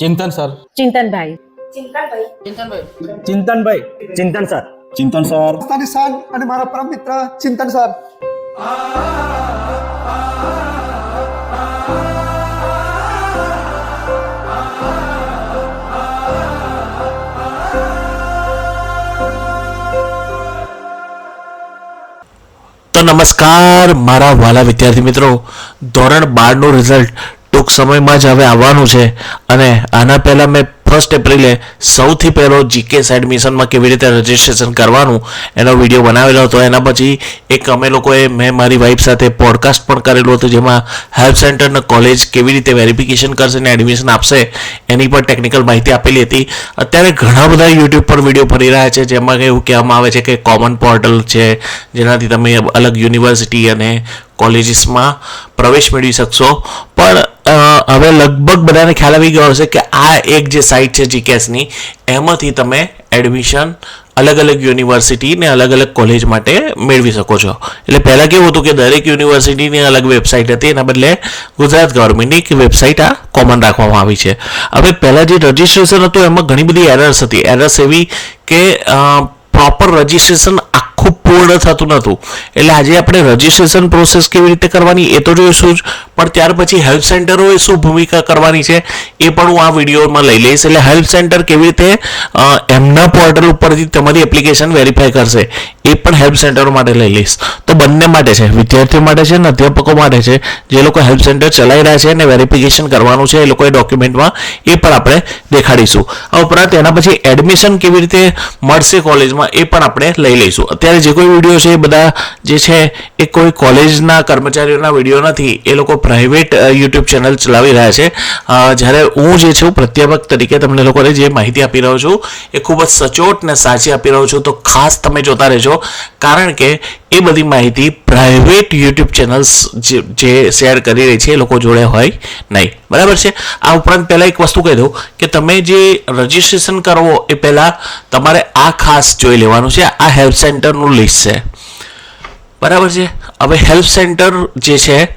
ચિંતન sir. ચિંતનભાઈ. ચિંતનભાઈ. Chintan sir. Chintan sir. Shaan અને મારા પરમ મિત્ર ચિંતન સર. તો નમસ્કાર મારા વાલા વિદ્યાર્થી મિત્રો. ધોરણ બારનું રિઝલ્ટ ટૂંક સમયમાં જ હવે આવવાનું છે. અને આના પહેલાં મેં ફર્સ્ટ એપ્રિલે સૌથી પહેલો જીકેસ એડમિશનમાં કેવી રીતે રજિસ્ટ્રેશન કરવાનું એનો વીડિયો બનાવેલો હતો. એના પછી એક અમે લોકોએ, મેં મારી વાઈફ સાથે પોડકાસ્ટ પણ કરેલું હતું, જેમાં હેલ્પ સેન્ટરના કોલેજ કેવી રીતે વેરિફિકેશન કરશે અને એડમિશન આપશે એની પર ટેકનિકલ માહિતી આપેલી હતી. અત્યારે ઘણા બધા યુટ્યુબ પર વીડિયો ફરી રહ્યા છે, જેમાં એવું કહેવામાં આવે છે કે કોમન પોર્ટલ છે, જેનાથી તમે અલગ યુનિવર્સિટી અને કોલેજીસમાં પ્રવેશ મેળવી શકશો. પણ હવે લગભગ બધાને ખ્યાલ આવી ગયો હશે કે આ એક જે સાઇટ છે જીકેસની એમાંથી તમે એડમિશન અલગ અલગ યુનિવર્સિટી ને અલગ અલગ કોલેજ માટે મેળવી શકો છો. એટલે પહેલાં કેવું હતું કે દરેક યુનિવર્સિટીની અલગ વેબસાઇટ હતી, એના બદલે ગુજરાત ગવર્મેન્ટની એક વેબસાઇટ આ કોમન રાખવામાં આવી છે. હવે પહેલાં જે રજિસ્ટ્રેશન હતું, એમાં ઘણી બધી એરર્સ હતી. એરર્સ એવી કે પ્રોપર રજિસ્ટ્રેશન પૂર્ણ થતું નહોતું. એટલે આજે આપણે રજિસ્ટ્રેશન પ્રોસેસ કેવી રીતે કરવાની એ તો જોઈશું જ. પણ ત્યાર પછી હેલ્પ સેન્ટરોએ શું ભૂમિકા કરવાની છે એ પણ હું આ વિડીયોમાં લઈ લઈશ. એટલે હેલ્પ સેન્ટર કેવી રીતે એમના પોર્ટલ ઉપરથી તમારી એપ્લિકેશન વેરીફાઈ કરશે. એ પણ હેલ્પ સેન્ટરો માટે લઈ લઈશ. તો બંને માટે છે. વિદ્યાર્થીઓ માટે છે અને અધ્યાપકો માટે છે. જે લોકો હેલ્પ સેન્ટર ચલાવી રહ્યા છે અને વેરિફિકેશન કરવાનું છે, એ લોકોએ ડોક્યુમેન્ટમાં એ પણ આપણે દેખાડીશું. આ ઉપરાંત એના પછી એડમિશન કેવી રીતે મળશે કોલેજમાં એ પણ આપણે લઈ લઈશું. અત્યારે જે કોઈ વીડિયો છે એ બધા જે છે એ કોઈ કોલેજના કર્મચારીઓના વીડિયો નથી. એ લોકો પ્રાઇવેટ યુટ્યુબ ચેનલ ચલાવી રહ્યા છે. જ્યારે હું જે છું, પ્રત્યાપક તરીકે તમને લોકોને જે માહિતી આપી રહ્યો છું, એ ખૂબ જ સચોટ ને સાચી આપી રહ્યો છું. તો ખાસ તમે જોતા રહેજો. કારણ કે એ બધી માહિતી પ્રાઇવેટ યુટ્યુબ ચેનલ્સ જે શેર કરી રહી છે એ લોકો જોડે હોય નહીં. બરાબર છે? આ ઉપરાંત પહેલાં એક વસ્તુ કહી દઉં કે તમે જે રજિસ્ટ્રેશન કરવો એ પહેલાં તમારે આ ખાસ જોઈ લેવાનું છે. આ હેલ્પ સેન્ટરનું લિસ્ટ છે. બરાબર છે? હવે હેલ્પ સેન્ટર જે છે,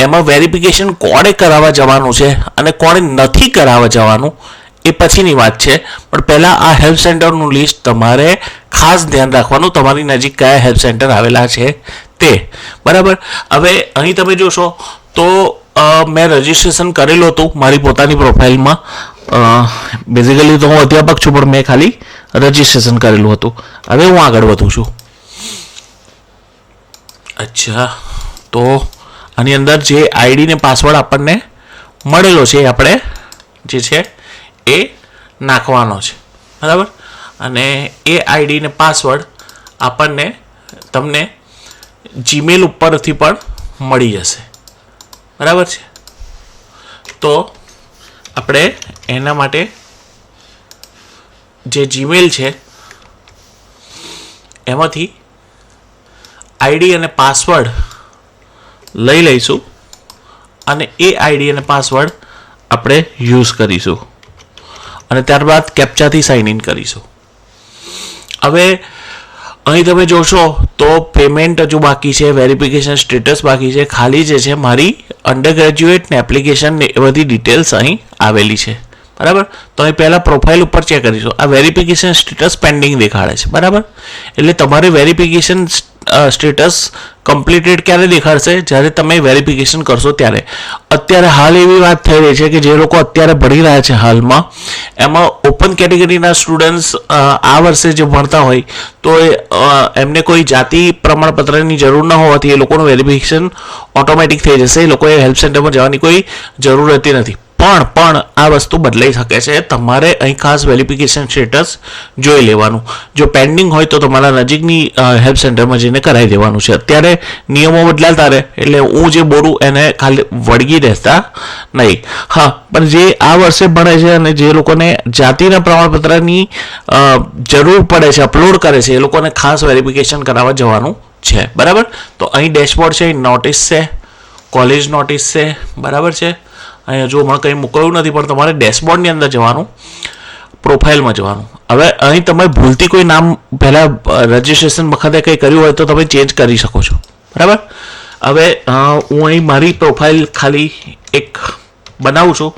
એમાં વેરિફિકેશન કોણે કરાવવા જવાનું છે અને કોણે નથી કરાવવા જવાનું એ પછીની વાત છે. પણ પહેલાં આ હેલ્પ સેન્ટરનું લિસ્ટ તમારે ખાસ ધ્યાન રાખવાનું. તમારી નજીક કયા હેલ્પ સેન્ટર આવેલા છે તે. બરાબર? હવે અહીં તમે જોશો તો મેં રજિસ્ટ્રેશન કરેલું હતું મારી પોતાની પ્રોફાઇલમાં. બેઝિકલી તો હું અધ્યાપક છું, પણ મેં ખાલી રજિસ્ટ્રેશન કરેલું હતું. હવે હું આગળ વધું છું. અચ્છા. તો આની અંદર જે આઈડી ને પાસવર્ડ આપણને મળેલો છે એ આપણે જે છે એ નાખવાનો છે. બરાબર? અને એ આઈડીને પાસવર્ડ આપણને તમને જીમેલ ઉપરથી પણ મળી જશે. બરાબર છે? તો આપણે એના માટે જે જીમેલ છે, એમાંથી આઈડી અને પાસવર્ડ લઈ લઈશું અને એ આઈડી અને પાસવર્ડ આપણે યુઝ કરીશું. અને ત્યારબાદ કેપ્ચાથી સાઇન ઇન કરીશું. હવે, અહીં તમે જોશો તો પેમેન્ટ હજુ બાકી છે વેરિફિકેશન સ્ટેટસ બાકી છે, ખાલી જે છે મારી અંડર ગ્રેજ્યુએટની એપ્લિકેશન ને એ બધી ડિટેલ્સ અહીં આવેલી છે. બરાબર? તો અહીં પહેલાં પ્રોફાઇલ ઉપર ચેક કરીશું. આ વેરિફિકેશન સ્ટેટસ પેન્ડિંગ દેખાડે છે. બરાબર? એટલે તમારે વેરિફિકેશન સ્ટેટસ કમ્પ્લીટેડ ક્યારે દેખાડશે? જ્યારે તમે વેરિફિકેશન કરશો ત્યારે. અત્યારે હાલ એવી વાત થઈ રહી છે કે જે લોકો અત્યારે ભણી રહ્યા છે હાલમાં, એમાં ઓપન કેટેગરીના સ્ટુડન્ટ્સ આ વર્ષે જે ભણતા હોય, તો એમને કોઈ જાતિ પ્રમાણપત્રની જરૂર ન હોવાથી એ લોકોનું વેરિફિકેશન ઓટોમેટિક થઈ જશે. એ લોકોએ હેલ્પ સેન્ટરમાં જવાની કોઈ જરૂર રહેતી નથી. પણ પણ આ વસ્તુ બદલાઈ શકે છે. તમારે અહીં ખાસ વેરિફિકેશન સ્ટેટસ જોઈ લેવાનું. જો પેન્ડિંગ હોય તો તમારા નજીકની હેલ્પ સેન્ટરમાં જઈને કરાવી દેવાનું છે. અત્યારે નિયમો બદલાતા રહે, એટલે હું જે બોલું એને ખાલી વળગી રહેતા નહીં. હા, પણ જે આ વર્ષે ભણે છે અને જે લોકોને જાતિના પ્રમાણપત્રની જરૂર પડે છે અપલોડ કરે છે, એ લોકોને ખાસ વેરિફિકેશન કરાવવા જવાનું છે. બરાબર? તો અહીં ડેશબોર્ડ છે નોટિસ છે કોલેજ નોટિસ છે, બરાબર છે? અહીં જો હમણાં કંઈ મોકલવું નથી, પણ તમારે ડેશબોર્ડની અંદર જવાનું, પ્રોફાઇલમાં જવાનું. હવે અહીં તમે ભૂલથી કોઈ નામ પહેલાં રજિસ્ટ્રેશન વખતે કંઈ કર્યું હોય તો તમે ચેન્જ કરી શકો છો. બરાબર? હવે હું અહીં મારી પ્રોફાઇલ ખાલી એક બનાવું છું.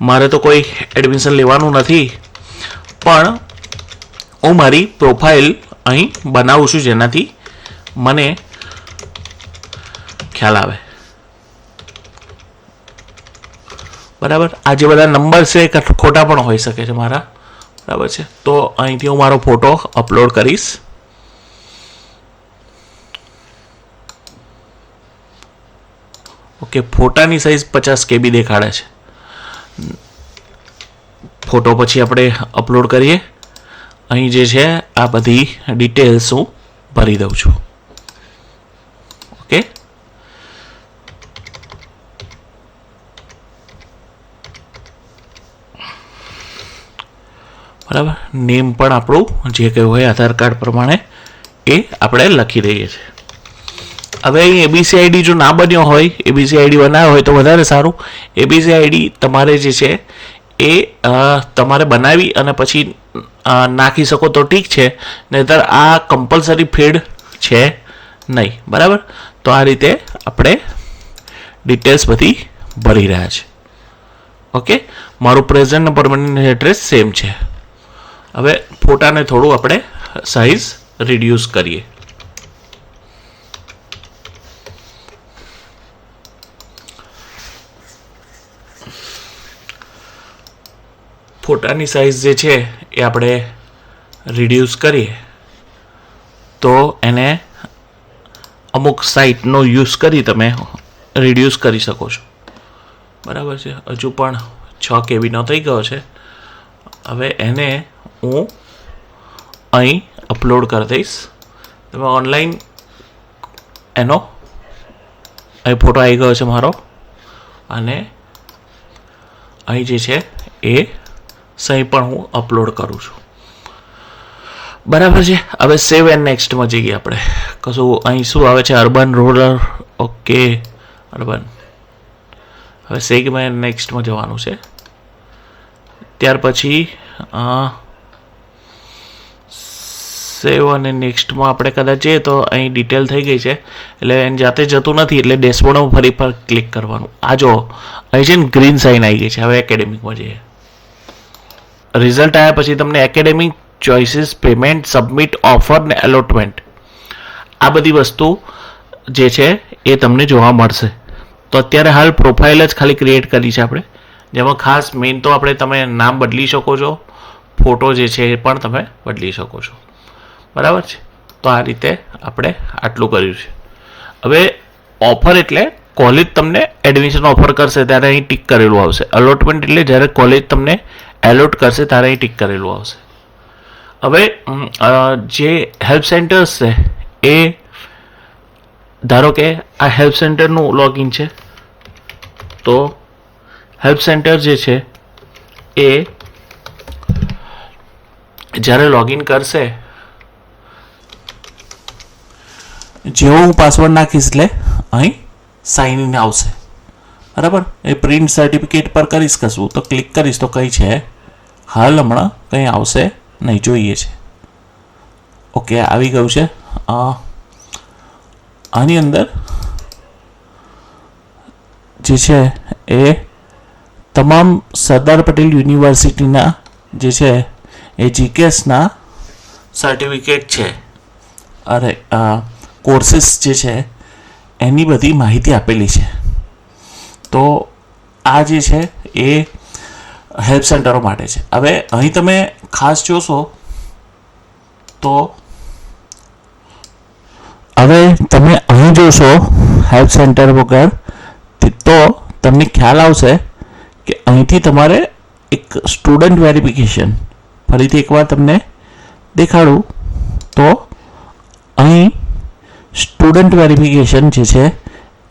મારે તો કોઈ એડમિશન લેવાનું નથી. પણ હું મારી પ્રોફાઇલ અહીં બનાવું છું જેનાથી મને ખ્યાલ આવે. બરાબર? આ જે બધા નંબર છે ખોટા પણ હોઈ શકે છે મારા. બરાબર છે? તો અહીંથી હું મારો ફોટો અપલોડ કરીશ. ઓકે, ફોટાની સાઈઝ પચાસ કેબી દેખાડે છે. ફોટો પછી આપણે અપલોડ કરીએ. અહીં જે છે, આ બધી ડિટેલ્સ હું ભરી દઉં છું ઓકે બરાબર? નેમ પણ આપણું, જે કહ્યું હોય આધાર કાર્ડ પ્રમાણે, એ આપણે લખી દઈએ છીએ. હવે અહીં એબીસી આઈડી જો ના બન્યો હોય એબીસી આઈડી બનાવ્યો હોય તો વધારે સારું. એબીસી આઈડી તમારે જે છે, એ તમારે બનાવી અને પછી નાખી શકો તો ઠીક છે, નહીતર આ કમ્પલસરી ફીડ છે નહીં. બરાબર? તો આ રીતે આપણે ડિટેલ્સ બધી ભરી રહ્યા છે. ઓકે મારું પ્રેઝન્ટ પરમનન્ટ એડ્રેસ સેમ છે. હવે ફોટાને થોડું આપણે સાઇઝ રિડ્યુસ કરીએ. ફોટાની સાઇઝ જે છે એ આપણે રિડ્યુસ કરીએ. તો એને અમુક સાઇટનો યુઝ કરી તમે રિડ્યુસ કરી શકો છો. બરાબર છે? હજુ પણ છ કેબીનો થઈ ગયો છે. હવે એને હું અહીં અપલોડ કરી દઈશ. તમે ઓનલાઈન એનો અહીં ફોટો આવી ગયો છે મારો. અને અહીં જે છે એ સહી પણ હું અપલોડ કરું છું. બરાબર છે? હવે સેવ એન્ડ નેક્સ્ટમાં જઈએ આપણે. કશું અહીં શું આવે છે? અર્બન રૂરલ ઓકે અર્બન હવે સેગમેન્ટ નેક્સ્ટમાં જવાનું છે. ત્યાર પછી સેવ અને નેક્સ્ટમાં આપણે કદાચ જઈએ તો અહીં ડિટેલ થઈ ગઈ છે. એટલે એને જાતે જતું નથી, એટલે ડેશબોર્ડમાં ફરી પર ક્લિક કરવાનું. આ જો, અહીં છે ને ગ્રીન સાઇન આવી ગઈ છે. હવે એકેડેમિકમાં જઈએ. રિઝલ્ટ આવ્યા પછી તમને academic choices payment submit offer ને એલોટમેન્ટ આ બધી વસ્તુ જે છે એ તમને જોવા મળશે. તો અત્યારે હાલ પ્રોફાઇલ જ ખાલી ક્રિએટ કરી છે આપણે. જેમાં ખાસ મેઇન તો આપણે તમે નામ બદલી શકો છો. ફોટો જે છે એ પણ તમે બદલી શકો છો. બરાબર છે? તો આ રીતે આપણે આટલું કર્યું છે. હવે ઓફર એટલે કોલેજ તમને એડમિશન ઓફર કરશે ત્યારે અહીં ટીક કરેલું આવશે. અલોટમેન્ટ એટલે જ્યારે કોલેજ તમને એલોટ કરશે ત્યારે અહીં ટીક કરેલું આવશે. હવે જે હેલ્પ સેન્ટર્સ છે, એ ધારો કે આ હેલ્પ સેન્ટરનું લોગિન છે, તો હેલ્પ સેન્ટર જે છે, એ જ્યારે લોગિન કરશે જેવો હું પાસવર્ડ નાખીશ એટલે અહીં સાઇન ઇન આવશે. બરાબર? એ પ્રિન્ટ સર્ટિફિકેટ પર કરીશ કશું, તો ક્લિક કરીશ તો કંઈ છે? હાલ હમણાં કંઈ આવશે નહીં, જોઈએ છે. ઓકે આવી ગયું છે. આની અંદર જે છે એ તમામ સરદાર પટેલ યુનિવર્સિટીના જે છે એ જીકેસના સર્ટિફિકેટ છે. અરે કોર્સીસ જે છે, એની બધી માહિતી આપેલી છે. તો આ જે છે, એ હેલ્પ સેન્ટરો માટે છે. હવે અહીં તમે ખાસ જોશો, તો હવે તમે અહીં જોશો હેલ્પ સેન્ટર વગર તો તમને ખ્યાલ આવશે કે અહીંથી તમારે એક સ્ટુડન્ટ વેરિફિકેશન ફરીથી એકવાર તમને દેખાડું. તો અહીં સ્ટુડન્ટ વેરિફિકેશન જે છે,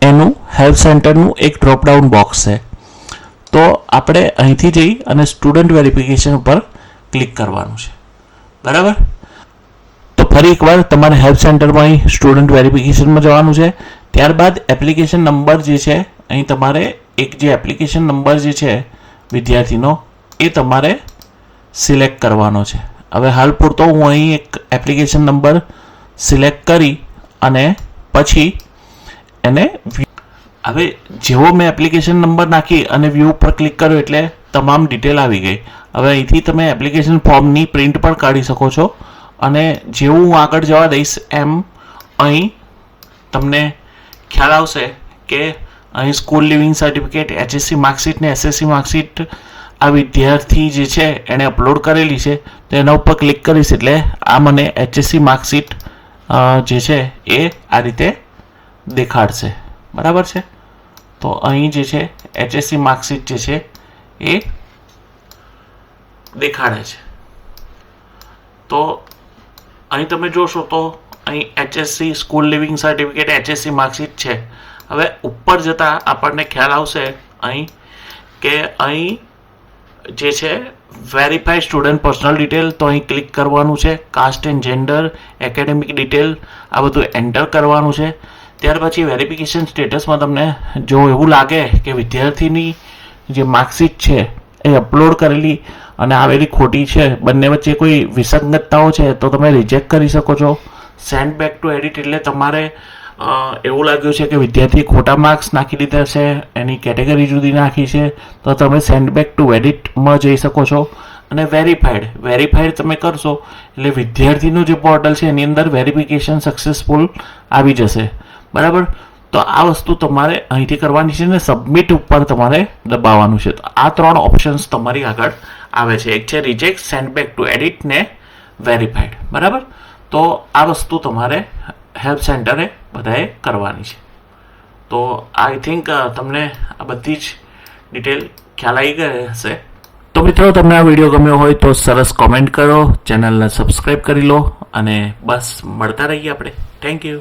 એનું હેલ્પ સેન્ટરનું એક ડ્રોપડાઉન બોક્સ છે. તો આપણે અહીંથી જઈ અને સ્ટુડન્ટ વેરિફિકેશન ઉપર ક્લિક કરવાનું છે. બરાબર? તો ફરી એકવાર તમારે હેલ્પ સેન્ટરમાં અહીં સ્ટુડન્ટ વેરિફિકેશનમાં જવાનું છે. ત્યારબાદ એપ્લિકેશન નંબર જે છે, અહીં તમારે એક જે એપ્લિકેશન નંબર જે છે, વિદ્યાર્થીનો, એ તમારે સિલેક્ટ કરવાનો છે. હવે હાલ પૂરતો હું અહીં એક એપ્લિકેશન નંબર સિલેક્ટ કરી અને પછી એને હવે જેવો મેં એપ્લિકેશન નંબર નાખી અને વ્યૂ ઉપર ક્લિક કર્યો એટલે તમામ ડિટેલ આવી ગઈ. હવે અહીંથી તમે એપ્લિકેશન ફોર્મની પ્રિન્ટ પણ કાઢી શકો છો અને જેવું હું આગળ જવા દઈશ એમ અહીં તમને ખ્યાલ આવશે કે અહીં school leaving certificate HSC marksheet ને એસએસસી માર્કશીટ આ વિદ્યાર્થી જે છે એણે અપલોડ કરેલી છે. તો એના ઉપર ક્લિક કરીશ એટલે આ મને એચએસસી માર્કશીટ જે છે એ આ રીતે દેખાડશે. બરાબર છે? તો અહીં જે છે એચએસસી માર્કશીટ જે છે, એ દેખાડે છે. તો અહીં તમે જોશો તો અહીં HSC school leaving certificate HSC marksheet છે. હવે ઉપર જતાં આપણને ખ્યાલ આવશે અહીં કે અહીં જે છે વેરીફાઈ સ્ટુડન્ટ પર્સનલ ડિટેલ તો અહીં ક્લિક કરવાનું છે. Caste and gender academic detail આ બધું એન્ટર કરવાનું છે. ત્યાર પછી વેરિફિકેશન સ્ટેટસમાં તમને જો એવું લાગે કે વિદ્યાર્થીની જે માર્કશીટ છે એ અપલોડ કરેલી અને આવેલી ખોટી છે, બંને વચ્ચે કોઈ વિસંગતતાઓ છે, તો તમે રિજેક્ટ કરી શકો છો. સેન્ડ બેક ટુ એડિટ એટલે તમારે એવું લાગ્યું છે કે વિદ્યાર્થી ખોટા માર્ક્સ નાખી દીધા છે, એની કેટેગરી જુદી નાખી છે, તો તમે સેન્ડ બેક ટુ એડિટમાં જઈ શકો છો. અને વેરીફાઈડ વેરીફાઈડ તમે કરશો, એટલે વિદ્યાર્થીનું જે પોર્ટલ છે, એની અંદર વેરિફિકેશન સક્સેસફુલ આવી જશે. બરાબર? તો આ વસ્તુ તમારે અહીંથી કરવાની છે ને સબમિટ ઉપર તમારે દબાવવાનું છે. તો આ ત્રણ ઓપ્શન્સ તમારી આગળ આવે છે. એક છે reject send back to edit ને વેરીફાઈડ બરાબર? તો આ વસ્તુ તમારે હેલ્પ સેન્ટરે બધાએ કરવાની છે. તો આઈ થિંક તમને આ બધી જ ડિટેલ ખ્યાલ આવી ગઈ હશે. તો મિત્રો, તમને આ વીડિયો ગમ્યો હોય તો સરસ કોમેન્ટ કરો ચેનલને સબસ્ક્રાઈબ કરી લો અને બસ, મળતા રહીએ આપણે. Thank you